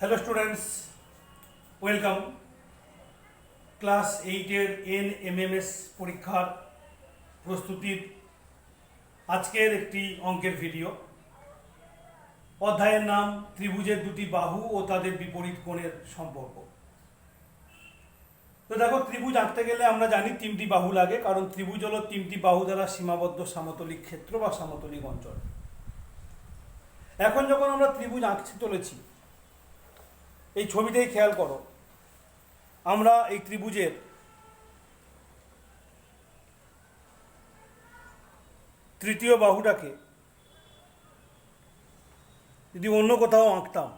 Hello students welcome class এইটের N MMS পরীক্ষার প্রস্তুতির আজকের একটি অঙ্কের ভিডিও অধ্যায়ের নাম ত্রিভুজের দুটি বাহু ও তাদের বিপরীত কোণের সম্পর্ক। তো দেখো, ত্রিভুজ আঁকতে গেলে আমরা জানি তিনটি বাহু লাগে, কারণ ত্রিভুজ হলো তিনটি বাহু দ্বারা সীমাবদ্ধ সমতলিক ক্ষেত্র বা সমতলিক অঞ্চল। এখন যখন আমরা ত্রিভুজ আঁকতে চলেছি এই ছবিটাই খেয়াল করো। আমরা এই ত্রিভুজের তৃতীয় বাহুটাকে যদি অন্য কোথাও আঁকতাম,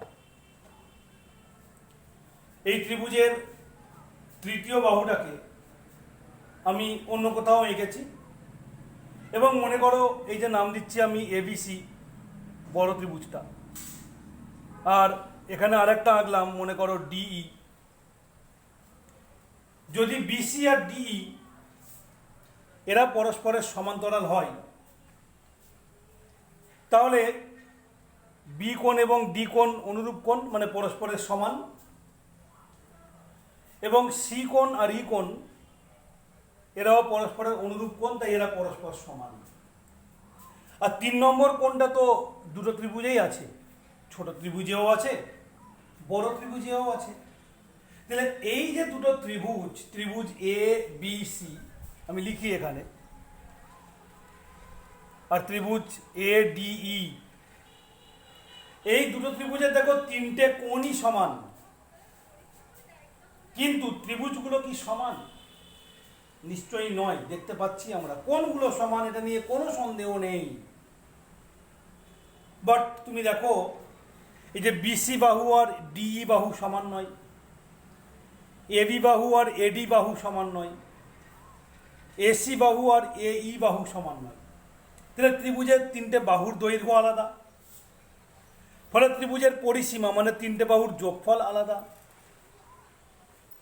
এই ত্রিভুজের তৃতীয় বাহুটাকে আমি অন্য কোথাও এঁকেছি এবং মনে করো এই যে নাম দিচ্ছি আমি এবিসি বড় ত্রিভুজটা। আর এখানে আরেকটা আঁকলাম, মনে করো ডিই যদি বিসি আর ডিই এরা পরস্পরের সমান্তরাল হয়, তাহলে বি কোণ এবং ডি কোণ অনুরূপ কোণ মানে পরস্পরের সমান, এবং সি কোণ আর ই কোণ এরাও পরস্পরের অনুরূপ কোণ, তাই এরা পরস্পর সমান। আর তিন নম্বর কোণটা তো দুটো ত্রিভুজেই আছে, ছোট ত্রিভুজেও আছে বড় ত্রিভুজেও আছে। তাহলে এই যে দুটো ত্রিভুজ ত্রিভুজ এ বি সি আমি লিখি এখানে। আর ত্রিভুজ এ ডি ই এই দুটো ত্রিভুজের দেখো তিনটে কোণই সমান। কিন্তু ত্রিভুজগুলো কি সমান? নিশ্চয়ই নয়, দেখতে পাচ্ছি আমরা। কোনগুলো সমান, এটা নিয়ে কোনো সন্দেহ নেই। বাট তুমি দেখো এই যে বিসি বাহু আর ডিই বাহু সমান নয়। এবি বাহু আর এডি বাহু সমান নয়। এসি বাহু আর এই বাহু সমান নয়। তাহলে ত্রিভুজের তিনটে বাহুর দৈর্ঘ্য আলাদা। ফলে ত্রিভুজের পরিসীমা মানে তিনটে বাহুর যোগফল আলাদা।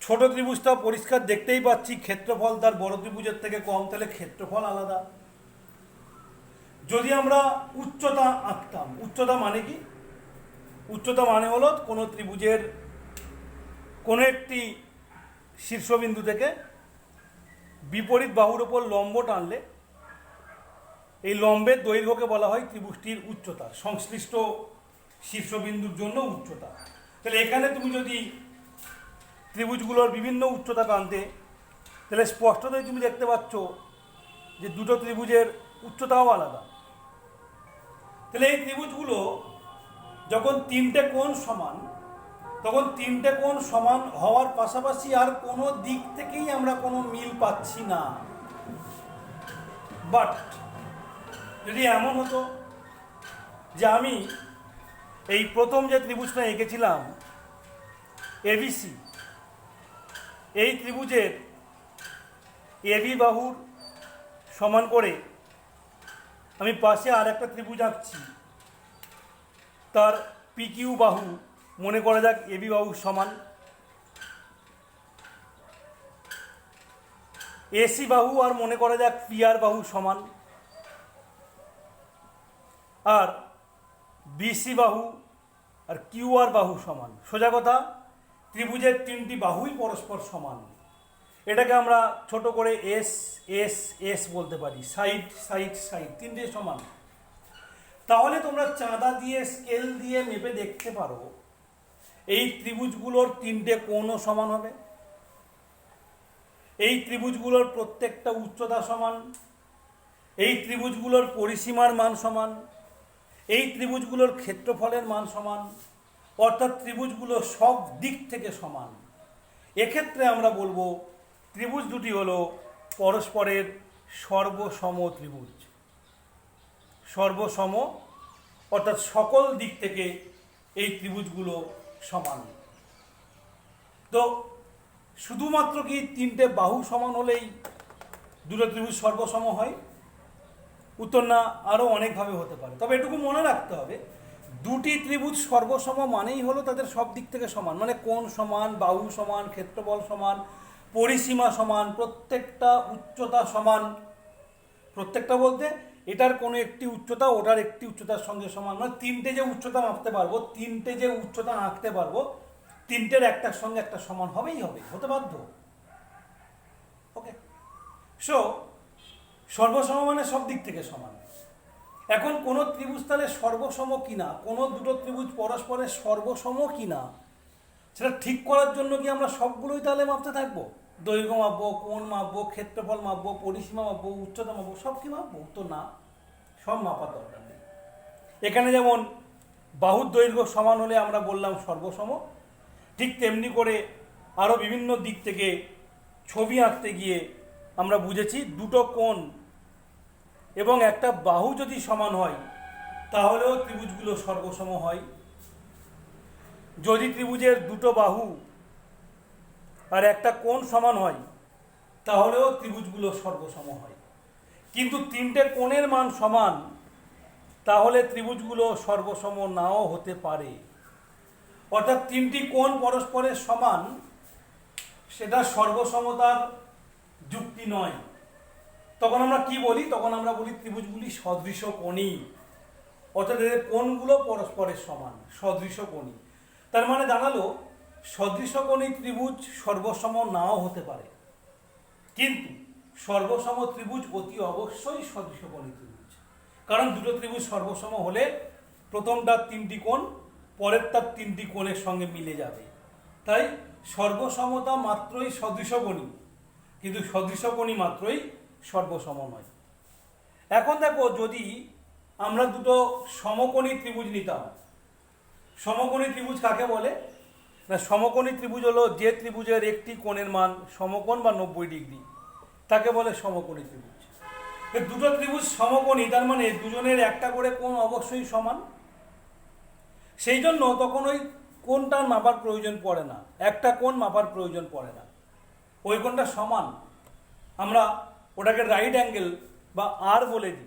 ছোট ত্রিভুজটা পরিষ্কার দেখতেই পাচ্ছি, ক্ষেত্রফল তার বড় ত্রিভুজের থেকে কম, তাহলে ক্ষেত্রফল আলাদা। যদি আমরা উচ্চতা আঁকতাম, উচ্চতা মানে কি? উচ্চতা মানে হলো কোনো ত্রিভুজের কোনো একটি শীর্ষবিন্দু থেকে বিপরীত বাহুর ওপর লম্ব টানলে এই লম্বের দৈর্ঘ্যকে বলা হয় ত্রিভুজটির উচ্চতা, সংশ্লিষ্ট শীর্ষবিন্দুর জন্য উচ্চতা। তাহলে এখানে তুমি যদি ত্রিভুজগুলোর বিভিন্ন উচ্চতা টানতে, তাহলে স্পষ্টতই তুমি দেখতে পাচ্ছ যে দুটো ত্রিভুজের উচ্চতাও আলাদা। তাহলে এই ত্রিভুজগুলো যখন তিনটে কোণ সমান, তখন তিনটে কোণ সমান হওয়ার পাশাপাশি আর কোনো দিক থেকেই আমরা কোনো মিল পাচ্ছি না। বাট যদি এমন হতো যে আমি এই প্রথম যে ত্রিভুজটা এঁকেছিলাম এবিসি এই ত্রিভুজের এবি বাহুর সমান করে আমি পাশে আর একটা ত্রিভুজ আঁকছি। তার পিকিউ বাহু। মনে করা যাক এবি বাহু সমান। এসি বাহু আর মনে করা যাক পিআর বাহু সমান। আর বিসি বাহু আর কিউআর বাহু সমান। সোজা কথা, ত্রিভুজের তিনটি বাহুই পরস্পর সমান। এটাকে আমরা ছোট করে এস এস এস বলতে পারি। সাইড সাইড সাইড, তিনটে সমান। তাহলে তোমরা চাঁদা দিয়ে স্কেল দিয়ে মেপে দেখতে পারো, এই ত্রিভুজগুলোর তিনটে কোণও সমান হবে। এই ত্রিভুজগুলোর প্রত্যেকটা উচ্চতা সমান, এই ত্রিভুজগুলোর পরিসীমার মান সমান, এই ত্রিভুজগুলোর ক্ষেত্রফলের মান সমান, অর্থাৎ ত্রিভুজগুলো সব দিক থেকে সমান। এক্ষেত্রে আমরা বলব, ত্রিভুজ দুটি হলো পরস্পরের সর্বসম ত্রিভুজ। সর্বসম, অর্থাৎ সকল দিক থেকে এই ত্রিভুজগুলো সমান। তো শুধুমাত্র কি তিনটে বাহু সমান হলেই দুটো ত্রিভুজ সর্বসম হয়? উত্তর না আরও অনেকভাবে হতে পারে। তবে এটুকু মনে রাখতে হবে, দুটি ত্রিভুজ সর্বসম মানেই হলো তাদের সব দিক থেকে সমান। মানে কোণ সমান, বাহু সমান, ক্ষেত্রফল সমান, পরিসীমা সমান, প্রত্যেকটা উচ্চতা সমান। প্রত্যেকটা বলতে এটার কোনো একটি উচ্চতা, ওটার একটি উচ্চতার সঙ্গে সমান মানে তিনটে যে উচ্চতা মাপতে পারব, তিনটে যে উচ্চতা আঁকতে পারব, তিনটের একটার সঙ্গে একটা সমান হবেই হবে, হতে বাধ্য। ওকে সো সর্বসম মানে সব দিক থেকে সমান। এখন কোনো ত্রিভুজ তাহলে সর্বসম কিনা, কোনো দুটো ত্রিভুজ পরস্পরের সর্বসম কিনা, সেটা ঠিক করার জন্য কি আমরা সবগুলোই তাহলে মাপতে থাকব? দৈর্ঘ্য মাপবো, কোণ মাপবো, ক্ষেত্রফল মাপবো, পরিসীমা মাপবো, উচ্চতা মাপবো, সব কি মাপবো? তো না। সব মাপার দরকার নেই। এখানে যেমন বাহুর দৈর্ঘ্য সমান হলে আমরা বললাম সর্বসম, ঠিক তেমনি করে আরও বিভিন্ন দিক থেকে ছবি আঁকতে গিয়ে আমরা বুঝেছি দুটো কোণ এবং একটা বাহু যদি সমান হয়, তাহলেও ত্রিভুজগুলো সর্বসম হয়। যদি ত্রিভুজের দুটো বাহু আর একটা কোণ সমান হয়, তাহলেও ত্রিভুজগুলো সর্বসম হয়। কিন্তু তিনটে কোণের মান সমান, তাহলে ত্রিভুজগুলো সর্বসম নাও হতে পারে। অর্থাৎ তিনটি কোণ পরস্পরের সমান, সেটা সর্বসমতার যুক্তি নয়। তখন আমরা কি বলি? তখন আমরা বলি ত্রিভুজগুলি সদৃশ কোণী। অর্থাৎ এদের কোণগুলো পরস্পরের সমান, সদৃশ কোণী। তার মানে দাঁড়াল সদৃশ কোণী ত্রিভুজ সর্বসম নাও হতে পারে। কিন্তু সর্বসম ত্রিভুজ অতি অবশ্যই সদৃশ কোণী ত্রিভুজ। কারণ দুটো ত্রিভুজ সর্বসম হলে প্রথমটার তিনটি কোণ পরেরটার তিনটি কোণের সঙ্গে মিলে যাবে। তাই সর্বসমতা মাত্রই সদৃশকণী, কিন্তু সদৃশকণী মাত্রই সর্বসম নয়। এখন দেখো, যদি আমরা দুটো সমকোণী ত্রিভুজ নিতাম, সমকোণী ত্রিভুজ কাকে বলে? না, সমকোণী ত্রিভুজ হলো যে ত্রিভুজের একটি কোণের মান সমকোণ বা নব্বই ডিগ্রি। তাকে বলে সমকোণী ত্রিভুজ। দুটো ত্রিভুজ সমকোণী, তার মানে দুজনের একটা করে কোণ অবশ্যই সমান। সেই জন্য তখন ওই কোনটার মাপার প্রয়োজন পড়ে না। একটা কোণ মাপার প্রয়োজন পড়ে না। ওই কোণটা সমান। আমরা ওটাকে রাইট অ্যাঙ্গেল বা আর বলে দিই।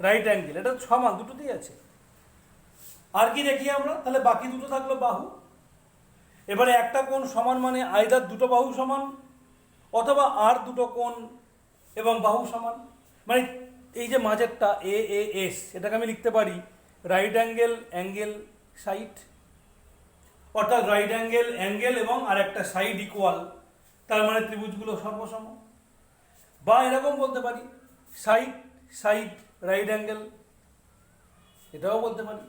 রাইট অ্যাঙ্গেল এটা সমান, দুটোতেই আছে। আর কি দেখি আমরা? তাহলে বাকি দুটো থাকল বাহু। এবারে একটা কোণ সমান মানে আয়দার দুটো বাহু সমান, অথবা আর দুটো কোণ এবং বাহু সমান। মানে এই যে মাঝেরটা এ এ এস এটাকে আমি লিখতে পারি রাইট অ্যাঙ্গেল অ্যাঙ্গেল সাইড অর্থাৎ রাইট অ্যাঙ্গেল অ্যাঙ্গেল এবং আর একটা সাইড ইকুয়াল তার মানে ত্রিভুজগুলো সর্বসম। বা এরকম বলতে পারি সাইড সাইড রাইট অ্যাঙ্গেল এটাও বলতে পারি।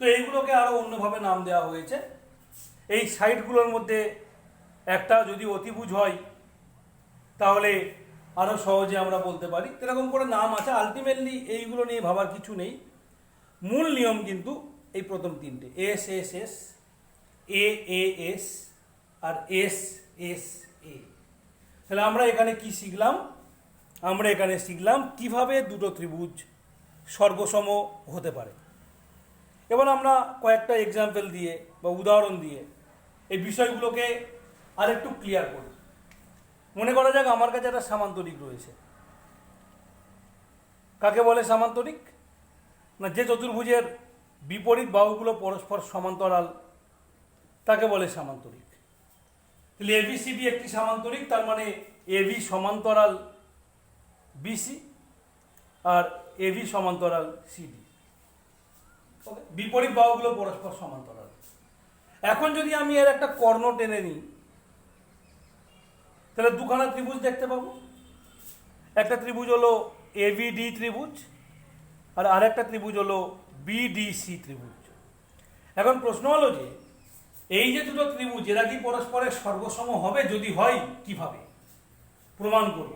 তো এইগুলোকে আরও অন্যভাবে নাম দেওয়া হয়েছে। এই সাইটগুলোর মধ্যে একটা যদি অতিভুজ হয়, তাহলে আরও সহজে আমরা বলতে পারি। এরকম করে নাম আছে। আলটিমেটলি এইগুলো নিয়ে ভাবার কিছু নেই। মূল নিয়ম কিন্তু এই প্রথম তিনটে। S S S A A S R S S A তাহলে আমরা এখানে কি শিখলাম? আমরা এখানে শিখলাম কীভাবে দুটো ত্রিভুজ সর্বসম হতে পারে। এবার আমরা কয়েকটা এক্সাম্পল দিয়ে বা উদাহরণ দিয়ে এই বিষয়গুলোকে আরেকটু ক্লিয়ার করি মনে করা যাক আমার কাছে একটা সামান্তরিক রয়েছে। কাকে বলে সামান্তরিক? না, যে চতুর্ভুজের বিপরীত বাহুগুলো পরস্পর সমান্তরাল, তাকে বলে সামান্তরিক। তাহলে এবিসিডি একটি সামান্তরিক, তার মানে এবি সমান্তরাল বিসি আর এবি সমান্তরাল সিডি বিপরীত বাহুগুলো পরস্পর সমান্তরাল। এখন যদি আমি এর একটা কর্ণ টেনে নিই, তাহলে দুখানা ত্রিভুজ দেখতে পাবো। একটা ত্রিভুজ হলো এভিডি ত্রিভুজ, আর আরেকটা ত্রিভুজ হলো বিডিসি ত্রিভুজ। এখন প্রশ্ন হলো যে, এই যে দুটো ত্রিভুজ, এরা কি পরস্পরের সর্বসম হবে? যদি হয়, কীভাবে? প্রমাণ করব।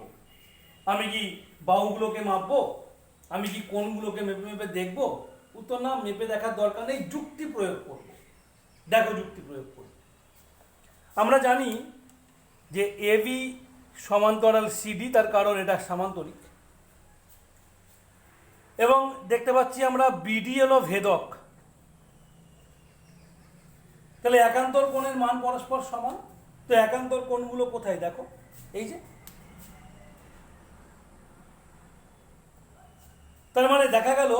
আমি কি বাহুগুলোকে মাপবো? আমি কি কোনগুলোকে মেপে মেপে দেখব? উত্তর না, মেপে দেখার দরকার নেই, যুক্তি প্রয়োগ করব। দেখো যুক্তি প্রয়োগ করি। আমরা জানি যে এবি সমান্তরাল সিডি তার কারণ এটা সামান্তরিক। এবং দেখতে পাচ্ছি আমরা বিডি হলো ভেদক। তাহলে একান্তর কোণের মান পরস্পর সমান? তো একান্তর কোণগুলো কোথায় দেখো? এই যে। তার মানে দেখা গেল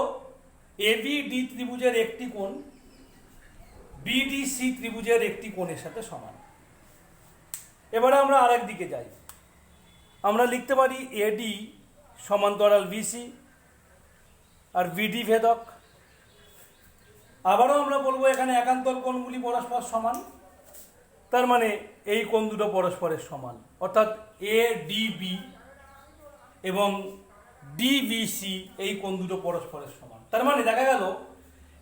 এবি ডি ত্রিভুজের একটি কোণ বিডিসি ত্রিভুজের একটি কোণের সাথে সমান। এবারে আমরা আরেক দিকে যাই। আমরা লিখতে পারি এডি সমান্তরাল বিসি আর বিডি ভেদক। আবারও আমরা বলব এখানে একান্তর কোণগুলি পরস্পর সমান। তার মানে এই কোণ দুটো পরস্পরের সমান। অর্থাৎ এ ডিবি এবং ডিবিসি এই কোণ দুটো পরস্পরের সমান। তার মানে দেখা গেল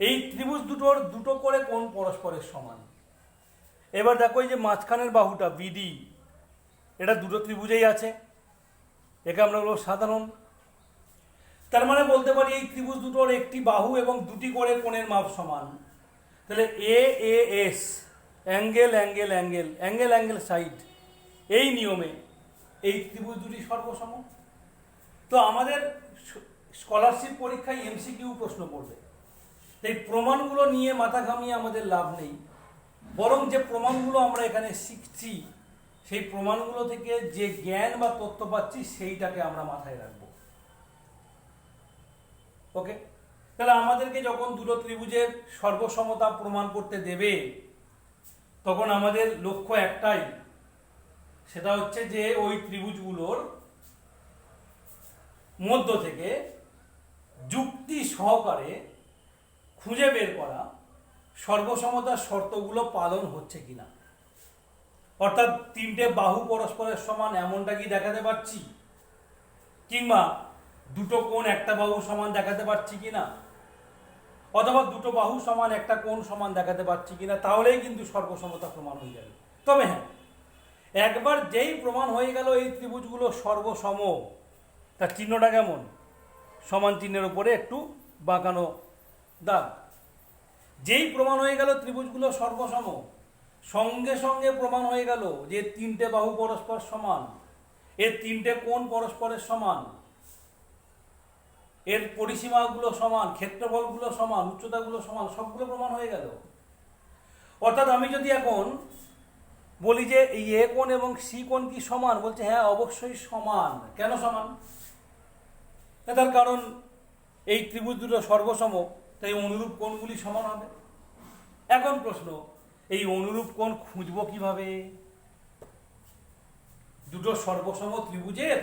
এই ত্রিভুজ দুটোর দুটো করে কোন পরস্পরের সমান। এবার দেখো এই যে মাঝখানের বাহুটা বিডি এটা দুটো ত্রিভুজেই আছে। একে আমরা বলব সাধারণ। তার মানে বলতে পারি এই ত্রিভুজ দুটোর একটি বাহু এবং দুটি করে কোণের মাপ সমান। তাহলে A A S angle angle angle angle angle side এই নিয়মে এই ত্রিভুজ দুটি সর্বসম। তো আমাদের স্কলারশিপ পরীক্ষায় এমসিকিউ প্রশ্ন পড়বে। এই প্রমাণগুলো নিয়ে মাথা ঘামিয়ে আমাদের লাভ নেই। বরং যে প্রমাণগুলো আমরা এখানে শিখছি, সেই প্রমাণগুলো থেকে যে জ্ঞান বা তথ্য পাচ্ছি, সেইটাকে আমরা মাথায় রাখব। ওকে? তাহলে আমাদেরকে যখন দুটো ত্রিভুজের সর্বসমতা প্রমাণ করতে দেবে, তখন আমাদের লক্ষ্য একটাই। সেটা হচ্ছে যে ওই ত্রিভুজগুলোর মধ্য থেকে যুক্তি সহকারে খুঁজে বের করা সর্বসমতার শর্তগুলো পালন হচ্ছে কিনা। অর্থাৎ তিনটে বাহু পরস্পরের সমান এমনটা কি দেখাতে পারছি? কিংবা দুটো কোণ একটা বাহু সমান দেখাতে পারছি কিনা? অথবা দুটো বাহু সমান একটা কোণ সমান দেখাতে পারছি কিনা, তাহলেই কিন্তু সর্বসমতা প্রমাণ হয়ে যাবে। তবে হ্যাঁ একবার যেই প্রমাণ হয়ে গেল এই ত্রিভুজগুলো সর্বসম, তার চিহ্নটা কেমন? সমান চিহ্নের উপরে একটু বাঁকানো দাগ যেই প্রমাণ হয়ে গেল ত্রিভুজগুলো সর্বসম, সঙ্গে সঙ্গে প্রমাণ হয়ে গেল যে তিনটে বাহু পরস্পর সমান। এর তিনটে কোণ পরস্পরের সমান। এর পরিসীমাগুলো সমান, ক্ষেত্রফলগুলো সমান, উচ্চতাগুলো সমান, সবগুলো প্রমাণ হয়ে গেল। অর্থাৎ আমি যদি এখন বলি যে এই এ কোণ এবং সি কোণ কি সমান, বলছে হ্যাঁ অবশ্যই সমান। কেন সমান? তার কারণ এই ত্রিভুজ দুটো সর্বসম। তাই অনুরূপ কোণগুলি সমান হবে। এখন প্রশ্ন, এই অনুরূপ কোণ খুঁজবো কীভাবে? দুটো সর্বসম ত্রিভুজের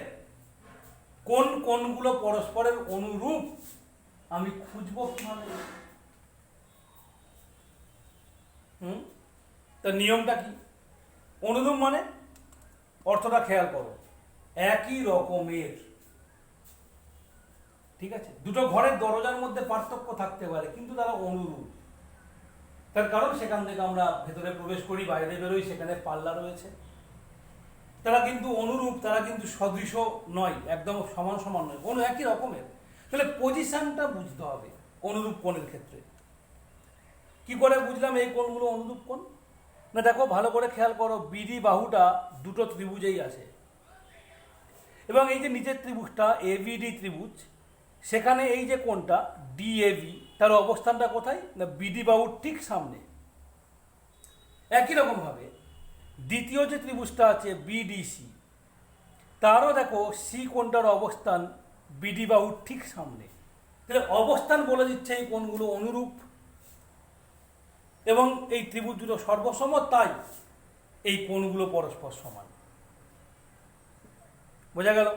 কোন কোনগুলো পরস্পরের অনুরূপ, আমি খুঁজবো কীভাবে? হুম? তার নিয়মটা কি? অনুরূপ মানে অর্থটা খেয়াল করো, একই রকমের। ঠিক আছে? দুটো ঘরের দরজার মধ্যে পার্থক্য থাকতে পারে, কিন্তু তারা অনুরূপ। তার কারণ সেখান থেকে আমরা ভেতরে প্রবেশ করি, বাইরে বেরোই, সেখানে পাল্লা রয়েছে। তারা কিন্তু অনুরূপ, তারা কিন্তু সদৃশ নয়, একদম সমান সমান নয়, কোনো একই রকমের। তাহলে পজিশনটা বুঝতে হবে অনুরূপ কোণের ক্ষেত্রে। কি করে বুঝলাম এই কোণগুলো অনুরূপ কোণ? না দেখো, ভালো করে খেয়াল করো, বিডি বাহুটা দুটো ত্রিভুজেই আছে। এবং এই যে নিচের ত্রিভুজটা এবিডি ত্রিভুজ সেখানে এই যে কোণটা ডিএবি তার অবস্থানটা কোথায়? না বিডি বাহুর ঠিক সামনে। একই রকমভাবে দ্বিতীয় যে ত্রিভুজটা আছে বিডিসি তারও দেখো সি কোনটার অবস্থান বিডি বাহুর ঠিক সামনে। তাহলে অবস্থান বলে দিচ্ছে এই কোণগুলো অনুরূপ। এবং এই ত্রিভুজ দুটো সর্বসম, তাই এই কোণগুলো পরস্পর সমান। বোঝা গেল?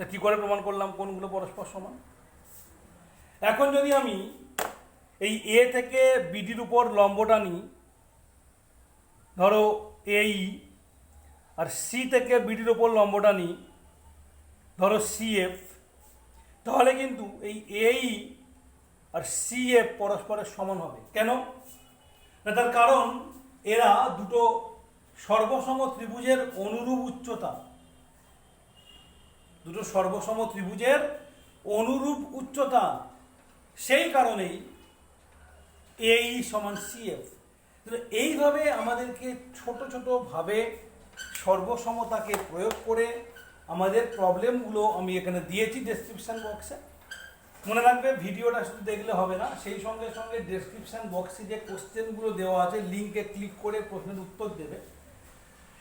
তা কী করে প্রমাণ করলাম কোনগুলো পরস্পর সমান? এখন যদি আমি এই এ থেকে বিডির উপর লম্বটা নিই, ধরো এই আর সি থেকে বিডির ওপর লম্বটা নিই, ধরো সিএফ তাহলে কিন্তু এই এই আর সিএফ পরস্পরের সমান হবে। কেন? না, তার কারণ এরা দুটো সর্বসম ত্রিভুজের অনুরূপ উচ্চতা। দুটো সর্বসম ত্রিভুজের অনুরূপ উচ্চতা। সেই কারণেই এই সমান সিএফ এইভাবে আমাদেরকে ছোট ছোটোভাবে সর্বসমতাকে প্রয়োগ করে আমাদের প্রবলেমগুলো আমি এখানে দিয়েছি ডেসক্রিপশান বক্সে মনে রাখবে, ভিডিওটা শুধু দেখলে হবে না, সেই সঙ্গে সঙ্গে ডেসক্রিপশান বক্সে যে কোশ্চেনগুলো দেওয়া আছে লিঙ্কে ক্লিক করে প্রশ্নের উত্তর দেবে।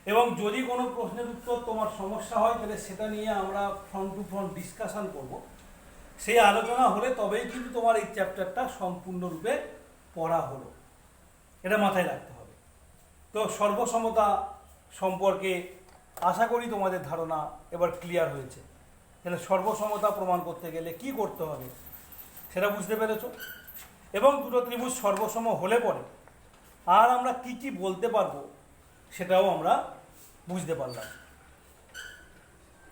এবং যদি কোনো প্রশ্নের উত্তর তোমার সমস্যা হয়, তাহলে সেটা নিয়ে আমরা ফ্রন্ট টু ফ্রন্ট ডিসকাশন করব। সেই আলোচনা হলে তবেই কিন্তু তোমার এই চ্যাপ্টারটা সম্পূর্ণরূপে পড়া হলো। এটা মাথায় রাখতে হবে। তো সর্বসমতা সম্পর্কে আশা করি তোমাদের ধারণা এবার ক্লিয়ার হয়েছে। তাহলে সর্বসমতা প্রমাণ করতে গেলে কি করতে হবে, সেটা বুঝতে পেরেছ? এবং দুটো ত্রিভুজ সর্বসম হলে পরে আর আমরা কি কি বলতে পারব সেটাও আমরা বুঝতে পারলাম।